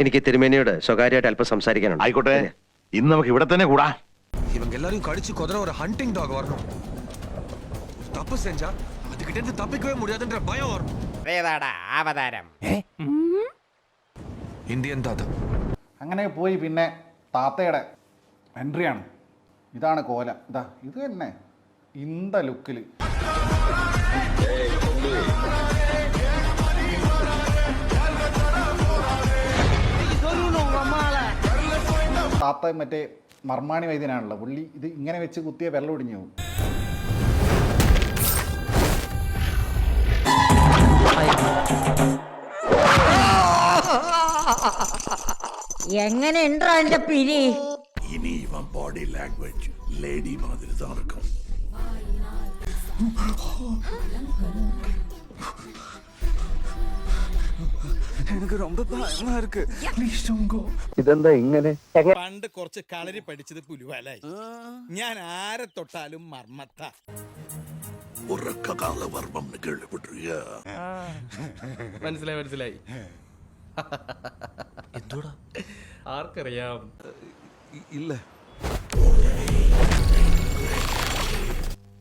എനിക്ക് തിരുമേനിയോട് സ്വകാര്യമായിട്ട് അല്പം സംസാരിക്കാനുണ്ട് ആയിക്കോട്ടെ ഇന്ന് നമുക്ക് ഇവിടെ തന്നെ കൂടാ இவங்க எல்லாரையும் கடிச்சு கொதற ஒரு ஹண்டிங் டாக் வரணும் ஒரு தப்பு செஞ்சா அதுகிட்ட இருந்து தப்பிக்கவே முடியாதுன்ற பயம் வரணும் ഏതാടാ അവതാരം இந்தியன் தாத்தா അങ്ങനെ പോയി പിന്നെ താത്തയുടെ എൻട്രിയാണ് ഇതാണ് കോല ഇതാ ഇത് തന്നെ ഇന്ത ലുക്കിൽ താത്ത മറ്റേ മർമാണി വൈദ്യനാണല്ലോ. പുള്ളി ഇത് ഇങ്ങനെ വെച്ച് കുത്തിയ വെള്ളം ഒടിഞ്ഞു പോകും. എങ്ങനെ ഉണ്ടോ എന്റെ പിരി? இனி இவன் பாடி லாங்குவேஜ் லேடி மாதிரி தான் இருக்கும் പണ്ട് കുറച്ച് കളരി പഠിച്ചത് പുലുവാലായി ഞാൻ ആരെ തൊട്ടാലും മർമ്മത്ത உறக்க கால வர்மம்னு கேள்விப்பட்டிருக்கியா മനസ്സിലായി മനസ്സിലായി എന്തോടാ ആർക്കറിയാം இல்ல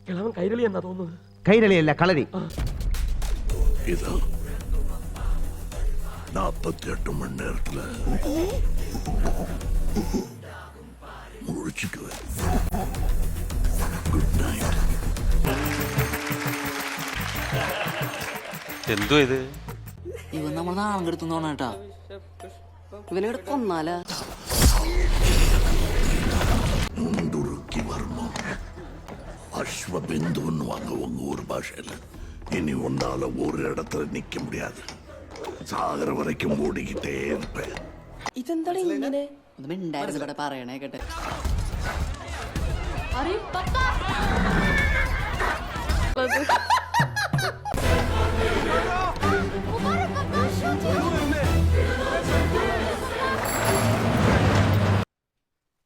കിളവൻ കൈരളി എന്നാ തോന്നുന്നത് കൈരളിയല്ല കളരി இதான் நாற்பத்தி எட்டு மணி நேரத்துல முழிச்சுக்குவேன் குட் நைட் എന്തോ ഇത് ഇവൻ നമ്മൾ നാളെ കെടുത്തുന്നോണ കേട്ടാ ഇവനെവിടെ കൊന്നാലാ முந்துருக்கி வர்மம் அஸ்வபிந்துன்னுவாங்க உங்க ஊர் பாஷையில இனி உன்னால ஒரு இடத்துல நிக்க முடியாது സാഗർ വരയ്ക്കും കൂടി തേപ്പ് ഇതെന്താണ് ഇങ്ങനെ? ഉണ്ടായിരുന്നു ഇവിടെ പറയണേ കേട്ടെ.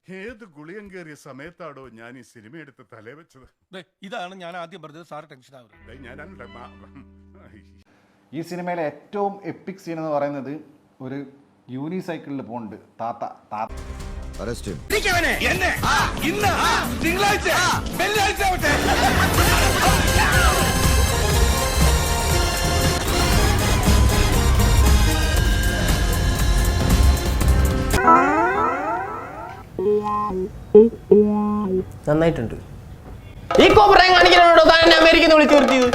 ഏത് ഗുളിയം കയറിയ സമയത്താടോ ഞാൻ ഈ സിനിമ എടുത്ത് തലേ വെച്ചത്? ഇതാണ് ഞാൻ ആദ്യം പറഞ്ഞത് സാർ ടെൻഷൻ ആവുന്നത് ഞാനാണ് ഈ സിനിമയിലെ ഏറ്റവും എപ്പിക് സീൻ എന്ന് പറയുന്നത് ഒരു യൂണിസൈക്കിളിൽ പോകുന്നുണ്ട് താത്ത താത്ത. നന്നായിട്ടുണ്ട്. ഈ കോപ്പറേം കാണിക്കാനോടോ താൻ എന്നെ അമേരിക്കന്ന് വിളിച്ചു നിർത്തിയത്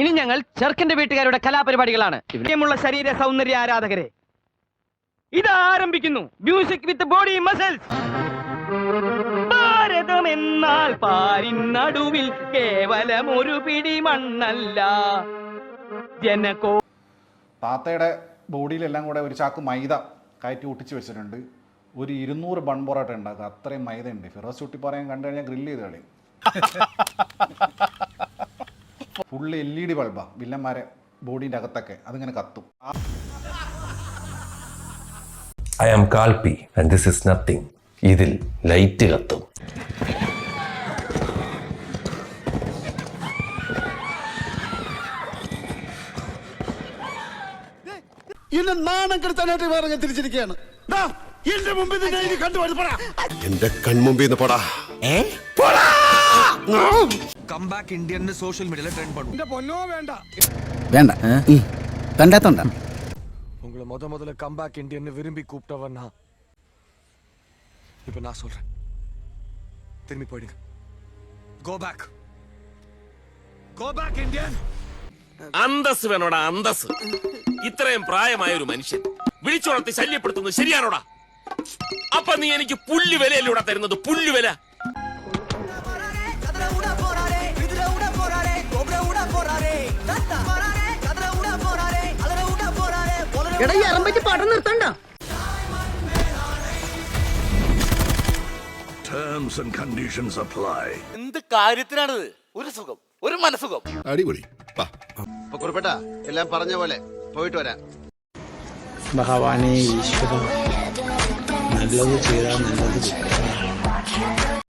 ഇനി ഞങ്ങൾ ചെറുക്കന്റെ വീട്ടുകാരുടെ കലാപരിപാടികളാണ്. ഇവിടെയുമുള്ള ശരീര സൗന്ദര്യ ആരാധകരെ. ഇത് ആരംഭിക്കുന്നു. Music with body muscles Bharatham എന്നാൽ നടുവിൽ കേവലം ഒരു പിടി മണ്ണല്ല. ജനകോ താത്തയുടെ ബോഡിയിലെല്ലാം കൂടെ ഒരു ചാക്ക് മൈദ കയറ്റി ഒട്ടിച്ച് വെച്ചിട്ടുണ്ട്. ഒരു ഇരുന്നൂറ് ബൺ പൊറോട്ട ഉണ്ടാക്കുക അത്രയും മൈദ ഉണ്ട് ഫിറോസ് ചുട്ടി പറയാൻ കണ്ടു കഴിഞ്ഞാൽ ഗ്രില്ല് ചെയ്ത് കളി ഫുള്ള് എൽ ഇ ഡി ബൾബാ വില്ലന്മാരെ ബോഡീന്റെ അകത്തൊക്കെ അതിങ്ങനെ കത്തും. I am കാൽപി and this is nothing ഇതിൽ ലൈറ്റ് കത്തും. എന്നെ നാണം കെടുത്താനായിട്ട് വേറെ തിരിച്ചിരിക്കുകയാണ്. എന്റെ മുമ്പിൽ എന്റെ കൺമുമ്പിൽ നിന്ന് പടാ! கம்பேக் இந்தியன் சோஷியல் மீடியால ட்ரெண்ட் பண்ணுவோம் പൊന്നോ വേണ്ട വേണ്ട കണ്ടാത്തോണ്ട உங்களை முத முதல்ல கம்பேக் இந்தியன் விரும்பி கூப்பிட்டவன் நான் இப்ப நான் சொல்றேன் திரும்பி போயிடுங்க go back go back Indian അന്തസ് വേണോടാ അന്തസ് ഇത്രയും പ്രായമായ ഒരു മനുഷ്യൻ വിളിച്ചുണർത്തി ശല്യപ്പെടുത്തുന്നത് ശരിയാണോടാ അപ്പൊ നീ എനിക്ക് പുല്ല് വിലയല്ലൂടെ തരുന്നത് പുല്ല് എടാ ഈ അറമ്പറ്റി പടം നിർത്തണ്ട. ടേംസ് ആൻഡ് കണ്ടീഷൻസ് അപ്ലൈ എന്ത് കാര്യത്തിനാണിത്? ഒരു സുഖം ഒരു മനസുഖം അടിപൊളി. വാ. കുറിപ്പേട്ട എല്ലാം പറഞ്ഞ പോലെ പോയിട്ട് വരാം. ഭഗവാനെ ഈശ്വര നല്ലത് ചെയ്താൽ നല്ലത് കിട്ടും